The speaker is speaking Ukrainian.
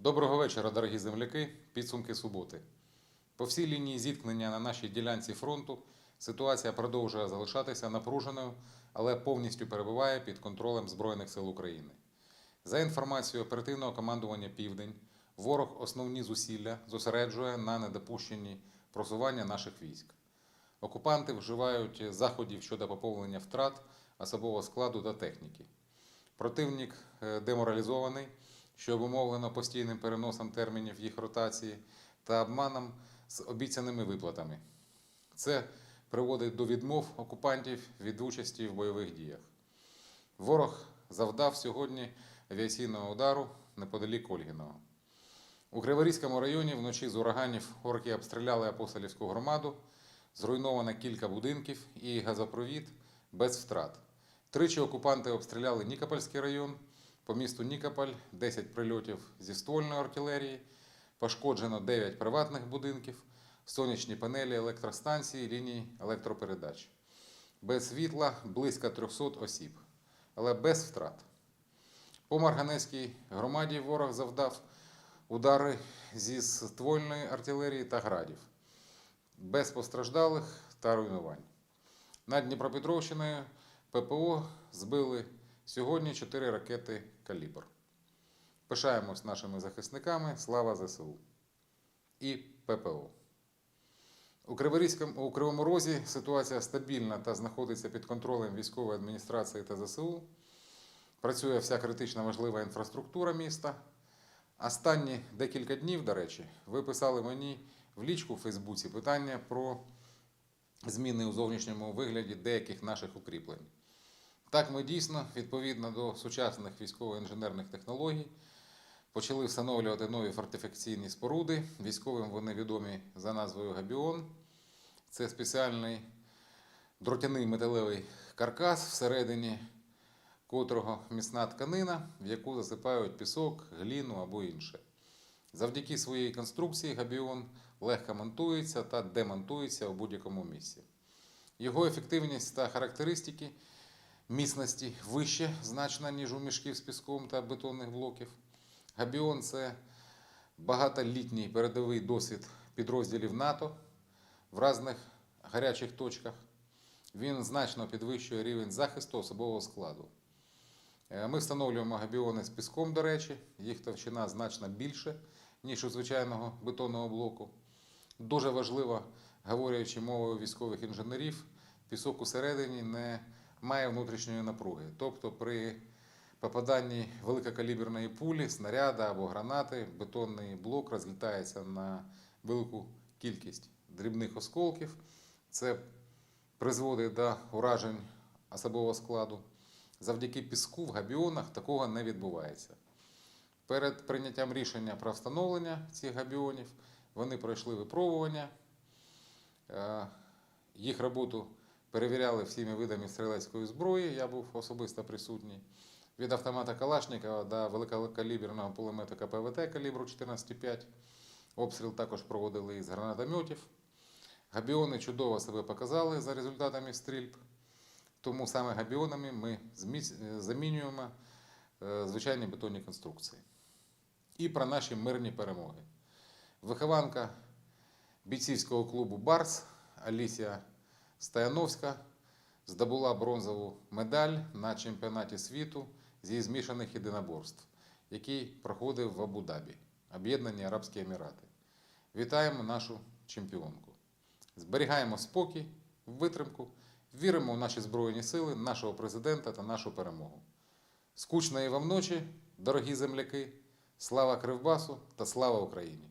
Доброго вечора, дорогі земляки. Підсумки суботи. По всій лінії зіткнення на нашій ділянці фронту ситуація продовжує залишатися напруженою, але повністю перебуває під контролем Збройних сил України. За інформацією оперативного командування Південь, ворог основні зусилля зосереджує на недопущенні просування наших військ. Окупанти вживають заходів щодо поповнення втрат особового складу та техніки. Противник е, деморалізований, що обумовлено постійним переносом термінів їх ротації та обманом з обіцяними виплатами. Це приводить до відмов окупантів від участі в бойових діях. Ворог завдав сьогодні авіаційного удару неподалік Ольгіного. У Криворізькому районі вночі з ураганів орки обстріляли апостолівську громаду, зруйновано кілька будинків і газопровід без втрат. Тричі окупанти обстріляли Нікопольський район, по місту Нікополь 10 прильотів зі ствольної артилерії, пошкоджено 9 приватних будинків, сонячні панелі електростанції, лінії електропередач. Без світла близько 300 осіб, але без втрат. По Марганецькій громаді ворог завдав удари зі ствольної артилерії та градів, без постраждалих та руйнувань. Над Дніпропетровщиною ППО збили сьогодні 4 ракети Калібр. Пишаємось нашими захисниками. Слава ЗСУ і ППО. У у Кривому Розі ситуація стабільна та знаходиться під контролем військової адміністрації та ЗСУ. Працює вся критично важлива інфраструктура міста. Останні декілька днів, до речі, ви писали мені в лічку в Фейсбуці питання про зміни у зовнішньому вигляді деяких наших укріплень. Так, ми дійсно, відповідно до сучасних військово-інженерних технологій, почали встановлювати нові фортифікаційні споруди. Військовим вони відомі за назвою Габіон. Це спеціальний дротяний металевий каркас, всередині котрого міцна тканина, в яку засипають пісок, гліну або інше. Завдяки своїй конструкції Габіон легко монтується та демонтується у будь-якому місці. Його ефективність та характеристики міцності вище значно, ніж у мішків з піском та бетонних блоків. Габіон це багатолітній передовий досвід підрозділів НАТО в різних гарячих точках. Він значно підвищує рівень захисту особового складу. Е, Ми встановлюємо габіони з піском, до речі, їх товщина значно більше, ніж у звичайного бетонного блоку. Дуже важливо, говорячи мовою військових інженерів, пісок усередині не має внутрішньої напруги. Тобто при попаданні великокаліберної пулі, снаряда або гранати, бетонний блок розлітається на велику кількість дрібних осколків. Це призводить до уражень особового складу. Завдяки піску в габіонах такого не відбувається. Перед прийняттям рішення про встановлення цих габіонів вони пройшли випробування. Е, Їх роботу перевіряли всіми видами стрілецької зброї. Я був особисто присутній. Від автомата Калашникова до великокаліберного пулемета КПВТ калібру 14,5. Обстріл також проводили із гранатометів. Габіони чудово себе показали за результатами стрільб. Тому саме габіонами ми замінюємо е, звичайні бетонні конструкції. І про наші мирні перемоги. Вихованка бійцівського клубу Барс Алісія Стояновська здобула бронзову медаль на чемпіонаті світу зі змішаних єдиноборств, який проходив в Абу-Дабі, Об'єднані Арабські Емірати. Вітаємо нашу чемпіонку. Зберігаємо спокій, витримку, віримо в наші Збройні сили, нашого президента та нашу перемогу. Скучної вам ночі, дорогі земляки! Слава Кривбасу та слава Україні!